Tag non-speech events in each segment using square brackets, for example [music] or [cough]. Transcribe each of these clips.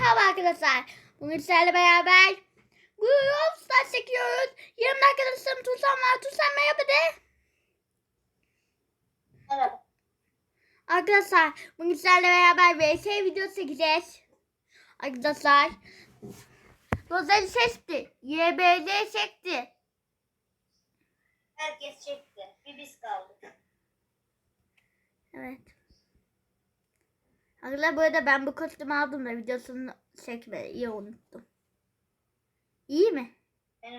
Merhaba arkadaşlar. Bugün sizlerle beraber Brawl Stars çekiyoruz. Yanımda arkadaşlarım Tuğsan var. Tuğsan merhaba de. Merhaba. Arkadaşlar bugün sizlerle beraber VS video çekeceğiz. Arkadaşlar. Rozel seçti. YBZ çekti. Herkes çekti. Bir biz kaldık. Evet. Arkadaşlar bu arada ben bu kostümü aldım da videosunu çekmeyi unuttum. İyi mi? [laughs]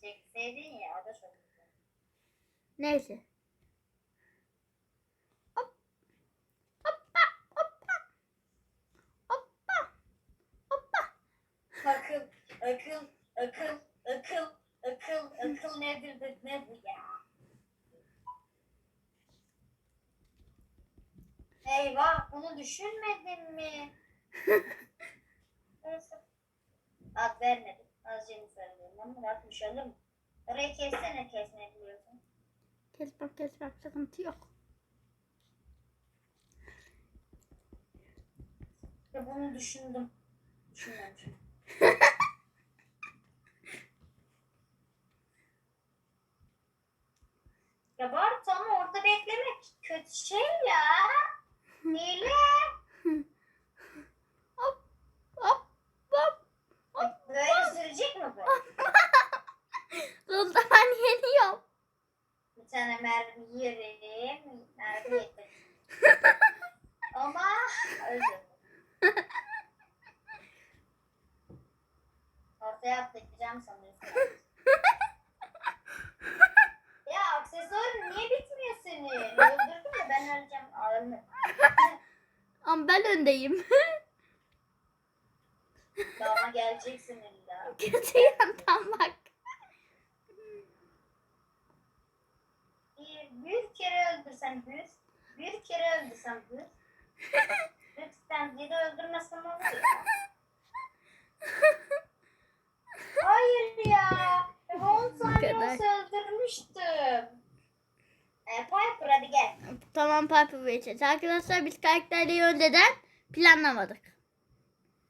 Çekseydin ya o da çok güzel. Neyse. Hop. Hoppa. Hoppa. Hoppa. Hoppa. Akıl, akıl, akıl, akıl, akıl, akıl nedir de ne bu ya? Bunu düşünmedin mi? [laughs] Ad vermedim. Azıcık söylüyorum ama bak düşelim. Orayı kessene kesmeyi biliyorsun. Kes bak kes bak sıkıntı yok. Ya bunu düşündüm. Düşünmemişim. ya bari tam orada beklemek kötü şey ya. Hile. Hop. Hop. Hop. Böyle sürecek mi bu? Sonunda ben yeniyorum. Bir tane mermi yerim. Mermi yedim. Ama öldüm. Ortaya atlayacağım sanıyorsun. ya aksesuarın niye bitmiyor senin? Öldürdün mü? Ben öleceğim. Aa, ölmedim. Ama ben öndeyim. [laughs] Dama geleceksin illa. Kötü yandan bak. Bir, bir kere öldürsem yüz. Bir kere öldürsem yüz. Lütfen biri öldürmesem olur ya. Hayır ya. Ben 10 saniye olsa öldürmüştüm. E, Piper hadi gel. Tamam Piper Witches. Arkadaşlar biz karakterleri önceden planlamadık.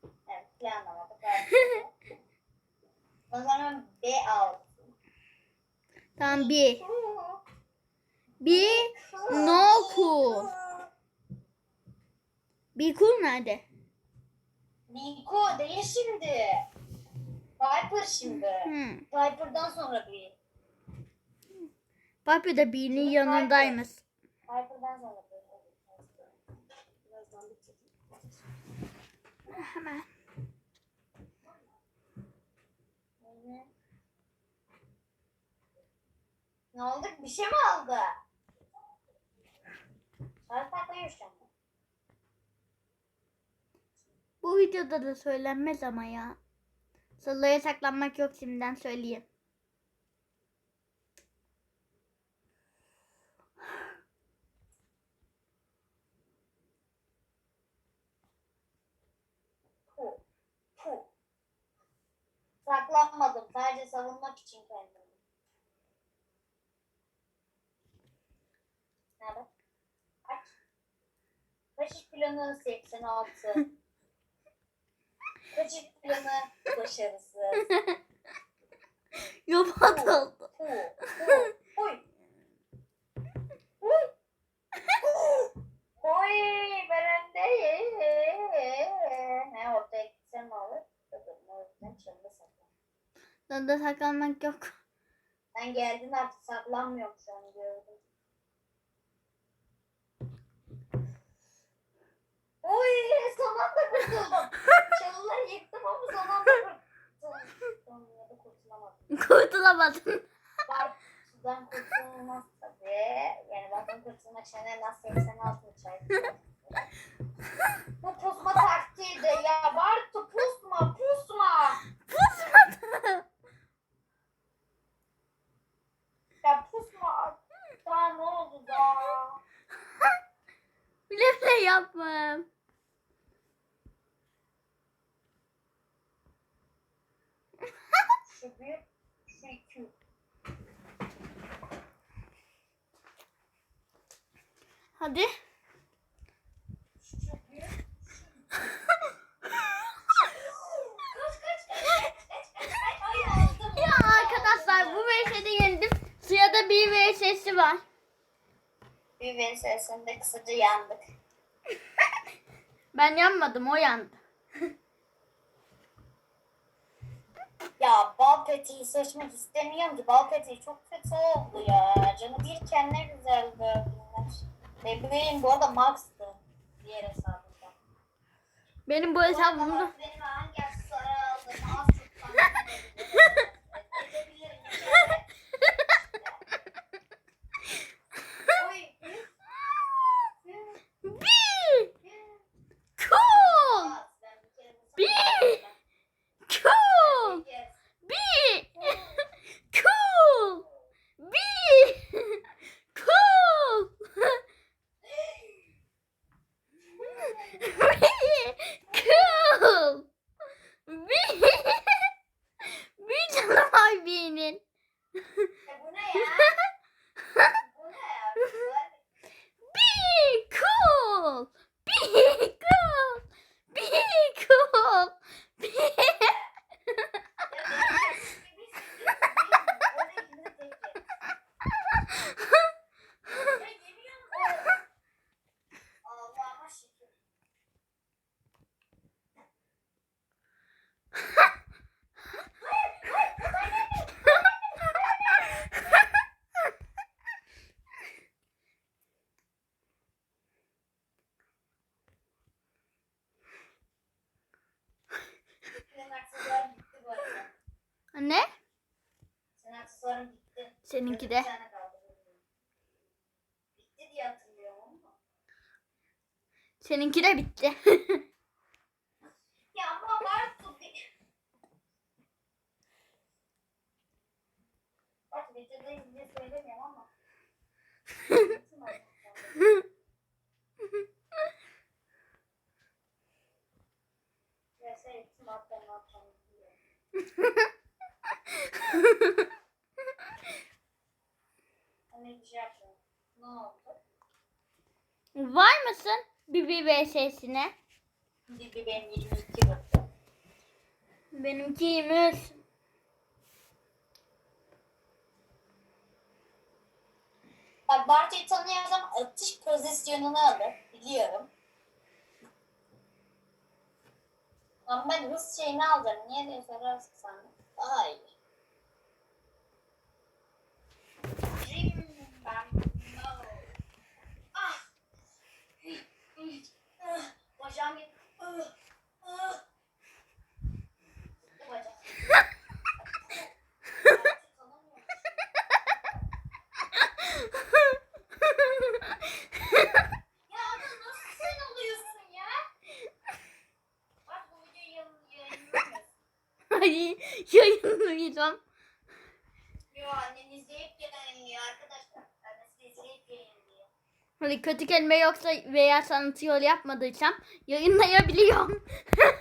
Evet planlamadık. [laughs] o zaman B al. Tamam bir. Bir no cool. Bir cool nerede? Niko değil şimdi. Piper şimdi. Hmm. Piper'dan sonra bir. Piper da birinin yanındaymış. Bitecek. Hemen. Ne oldu? Bir şey mi oldu? Sarı. Bu videoda da söylenmez ama ya. Sırlara saklanmak yok şimdiden söyleyeyim. Saklanmadım. Sadece savunmak için kendimi. Nerede? Kaç? Kaçış planı 86. [laughs] Kaçış planı başarısız. Yapat oldu. Hu, hu, huy. Huy. Huy, ben öndeyim. Ne ortaya gitsem ne olur? Dedim, o yüzden çalıda saklan. Sırada saklanmak yok. [laughs] Sen geldin artık saklanmıyorum şu an gördüm. Oy son anda kurtuldum. [laughs] Çalıları yıktım ama son anda kurtuldum. Son anda kurtulamadım. Kurtulamadın. Var sudan kurtulmaz tabii. Yani bakın kurtulma çene nasıl 86 mı çay? Bu pusma taktiği şu bir, şu iki. Hadi. [laughs] Ya arkadaşlar bu VS'de yendim. Sırada bir VS'si var. Bir VS'sinde kısaca yandık. ben yanmadım o yandı. Bal peteği seçmek istemiyorum ki. Bal peteği çok kötü oldu ya. Canı birken ne güzel gördüler. Bebeğim bu arada Max'tı. Diğer hesabında. Benim bu hesabımda. Benim hangi aksesuarı aldım? Az çok [laughs] tahmin edebilirim. Edebilirim bir kere. Oy. Bir. Cool. Aa, ben bir kere bu Bir. sefer- Cool. Bir kere- Bir. Cool. Bir. Cool. Bir. Cool. Bir. Bir canı var birinin. Ya bu ne ya? Bu ne ya? Güzel. Be cool. Be cool. Be cool. Be... ne? Seninki de. Seninki de bitti. [laughs] Ya ama var bir. Bak videodayız diye söylemiyorum ama. [laughs] Neyse [laughs] biliyorum. Hani bir şey yapıyorum. Ne oldu? Var mısın? Bir VS'sine. Bir benim 22 bakıyor. Benimkiymiş. Bak Bartu'yu tanıyorsam atış pozisyonunu alır. Biliyorum. Ama ben hız şeyini alacağım. Niye diye sorarsan daha iyi. Rim, Ay yayınlayacağım. Yo annen izleyip yayınlıyor arkadaşlar. Annesi izleyip yayınlıyor. Hani kötü kelime yoksa veya sanatı yol yapmadıysam yayınlayabiliyorum. [laughs]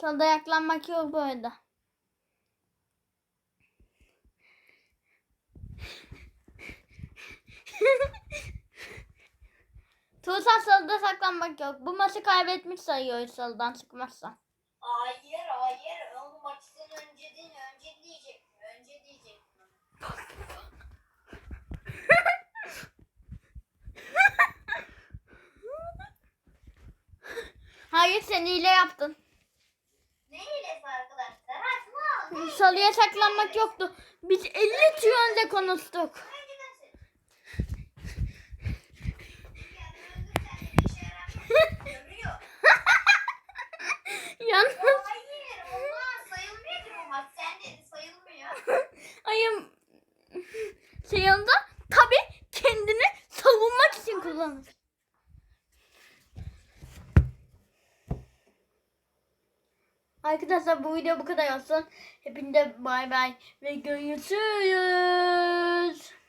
Solda yaklanmak yok bu arada. [laughs] Tuğsan solda saklanmak yok. Bu maçı kaybetmiş sayıyoruz soldan çıkmazsa. Hayır hayır. Onu maçtan önce değil önce diyecektim. Önce diyecektim. [laughs] Hayır sen hile yaptın. Ne hilesi arkadaşlar? Ha şunu al. ne Salıya saklanmak yoktu. Biz 50 tüyönle konuştuk. [laughs] Önceden sen- Yani öldürsen de bir işe yaramıyor. Görüyor. Yalnız Hayır olmaz. Sayılmıyor ki bu maç. Sen dedin sayılmıyor. ayım şey yanında tabi kendini savunmak için kullanır. Arkadaşlar bu video bu kadar olsun. Hepinize bay bay ve görüşürüz.